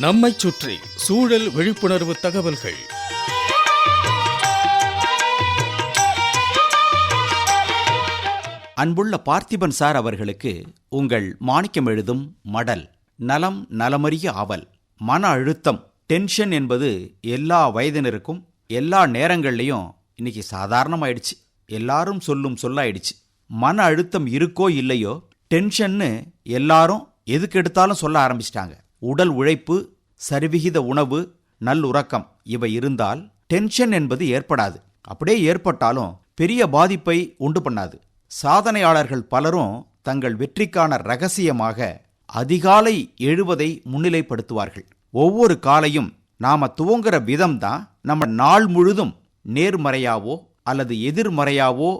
நம்மைச் சுற்றி சூழல் விழிப்புணர்வு தகவல்கள். அன்புள்ள பார்த்திபன் சார் அவர்களுக்கு உங்கள் மாணிக்கம் எழுதும் மடல் நலம் நலமறிய அவல் மன அழுத்தம் டென்ஷன் என்பது எல்லா வயதினருக்கும் எல்லா நேரங்கள்லையும் இன்னைக்கு சாதாரணமாயிடுச்சு. எல்லாரும் சொல்லும் சொல்லாயிடுச்சு. மன அழுத்தம் இருக்கோ இல்லையோ டென்ஷன்னு எல்லாரும் எதுக்கு எடுத்தாலும் சொல்ல ஆரம்பிச்சிட்டாங்க. உடல் உழைப்பு சரிவிகித உணவு நல்லுறக்கம் இவை இருந்தால் டென்ஷன் என்பது ஏற்படாது. அப்படியே ஏற்பட்டாலும் பெரிய பாதிப்பை உண்டு பண்ணாது. சாதனையாளர்கள் பலரும் தங்கள் வெற்றிக்கான ரகசியமாக அதிகாலை எழுவதை முன்னிலைப்படுத்துவார்கள். ஒவ்வொரு காலையும் நாம துவங்குற விதம்தான் நம்ம நாள் முழுதும் நேர்மறையாவோ அல்லது எதிர்மறையாவோ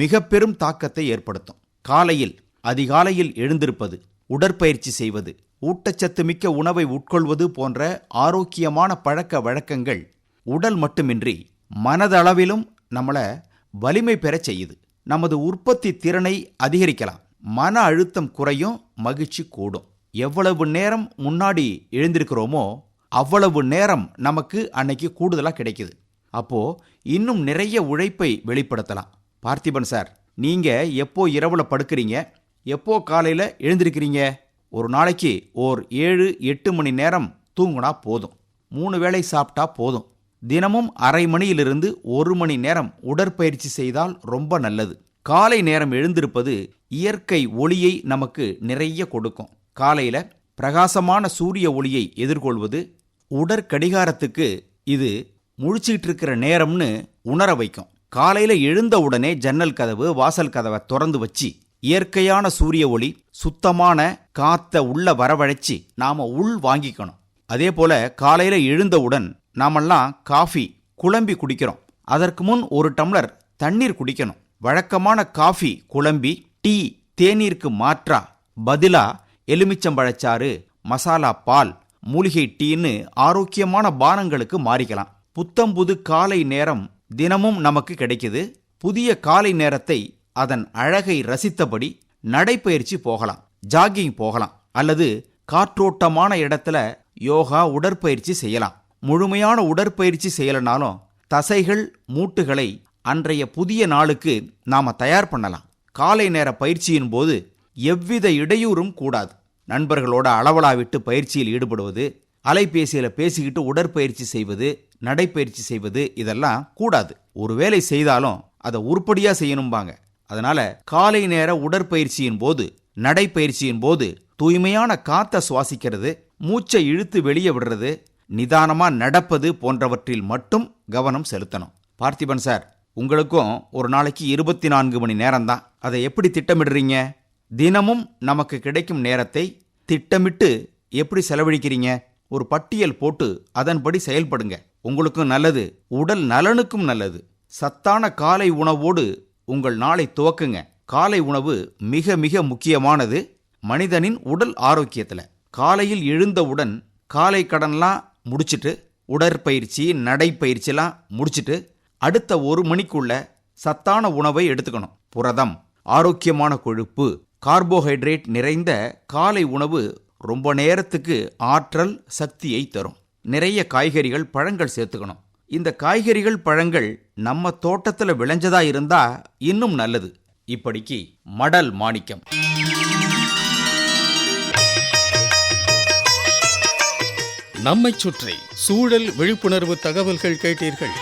மிக பெரும் தாக்கத்தை ஏற்படுத்தும். காலையில் அதிகாலையில் எழுந்திருப்பது உடற்பயிற்சி செய்வது ஊட்டச்சத்து மிக்க உணவை உட்கொள்வது போன்ற ஆரோக்கியமான பழக்க வழக்கங்கள் உடல் மட்டுமின்றி மனதளவிலும் நம்மளை வலிமை பெறச் செய்யுது. நமது உற்பத்தி திறனை அதிகரிக்கலாம். மன அழுத்தம் குறையும் மகிழ்ச்சி கூடும். எவ்வளவு நேரம் முன்னாடி எழுந்திருக்கிறோமோ அவ்வளவு நேரம் நமக்கு அன்னைக்கு கூடுதலாக கிடைக்குது. அப்போ இன்னும் நிறைய உழைப்பை வெளிப்படுத்தலாம். பார்த்திபன் சார் நீங்க எப்போ இரவுல படுக்கிறீங்க? எப்போ காலையில எழுந்திருக்கிறீங்க? ஒரு நாளைக்கு ஓர் ஏழு எட்டு மணி நேரம் தூங்குனா போதும். மூணு வேளை சாப்பிட்டா போதும். தினமும் அரை மணியிலிருந்து ஒரு மணி நேரம் உடற்பயிற்சி செய்தால் ரொம்ப நல்லது. காலை நேரம் எழுந்திருப்பது இயற்கை ஒளியை நமக்கு நிறைய கொடுக்கும். காலையில பிரகாசமான சூரிய ஒளியை எதிர்கொள்வது உடற்கடிகாரத்துக்கு இது முழிச்சிக்கிட்டு இருக்கிற நேரம்னு உணர வைக்கும். காலையில எழுந்த உடனே ஜன்னல் கதவு வாசல் கதவை திறந்து வச்சு இயற்கையான சூரிய ஒளி சுத்தமான காத்த உள்ள வரவழைச்சி நாம உள் வாங்கிக்கணும். அதே போல காலையில எழுந்தவுடன் நாமெல்லாம் காஃபி குழம்பி குடிக்கிறோம். அதற்கு முன் ஒரு டம்ளர் தண்ணீர் குடிக்கணும். வழக்கமான காஃபி குழம்பி டீ தேநீருக்கு மாற்றா பதிலா எலுமிச்சம்பழச்சாறு மசாலா பால் மூலிகை டீன்னு ஆரோக்கியமான பானங்களுக்கு மாறிக்கலாம். புத்தம்புது காலை நேரம் தினமும் நமக்கு கிடைக்குது. புதிய காலை நேரத்தை அதன் அழகை ரசித்தபடி நடைப்பயிற்சி போகலாம் ஜாகிங் போகலாம் அல்லது காற்றோட்டமான இடத்துல யோகா உடற்பயிற்சி செய்யலாம். முழுமையான உடற்பயிற்சி செய்யலனாலும் தசைகள் மூட்டுகளை அன்றைய புதிய நாளுக்கு நாம தயார் பண்ணலாம். காலை நேர பயிற்சியின் போது எவ்வித இடையூறும் கூடாது. நண்பர்களோட அளவலா விட்டு பயிற்சியில் ஈடுபடுவது அலைபேசியில் பேசிக்கிட்டு உடற்பயிற்சி செய்வது நடைப்பயிற்சி செய்வது இதெல்லாம் கூடாது. ஒரு வேலை செய்தாலும் அதை உருப்படியாக செய்யணும்பாங்க. அதனால காலை நேர உடற்பயிற்சியின் போது நடைப்பயிற்சியின் போது தூய்மையான காத்த சுவாசிக்கிறது மூச்சை இழுத்து வெளியே விடுறது நிதானமா நடப்பது போன்றவற்றில் மட்டும் கவனம் செலுத்தணும். பார்த்திபன் சார் உங்களுக்கும் ஒரு நாளைக்கு இருபத்தி நான்கு மணி நேரம்தான். அதை எப்படி திட்டமிடுறீங்க? தினமும் நமக்கு கிடைக்கும் நேரத்தை திட்டமிட்டு எப்படி செலவழிக்கிறீங்க? ஒரு பட்டியல் போட்டு அதன்படி செயல்படுங்க. உங்களுக்கும் நல்லது உடல் நலனுக்கும் நல்லது. சத்தான காலை உணவோடு உங்கள் நாளை துவக்குங்க. காலை உணவு மிக மிக முக்கியமானது. மனிதனின் உடல் ஆரோக்கியத்தில். காலையில் எழுந்தவுடன் காலை கடன்லாம் முடிச்சிட்டு உடற்பயிற்சி நடைப்பயிற்சிலாம் முடிச்சிட்டு அடுத்த ஒரு மணிக்குள்ள சத்தான உணவை எடுத்துக்கணும். புரதம் ஆரோக்கியமான கொழுப்பு கார்போஹைட்ரேட் நிறைந்த காலை உணவு ரொம்ப நேரத்துக்கு ஆற்றல் சக்தியை தரும். நிறைய காய்கறிகள் பழங்கள் சேர்த்துக்கணும். இந்த காய்கறிகள் பழங்கள் நம்ம தோட்டத்துல விளைஞ்சதா இருந்தா இன்னும் நல்லது. இப்படிக்கு மடல் மாணிக்கம். நம்மை சுற்றி சூழல் விழிப்புணர்வு தகவல்கள் கேட்டீர்கள்.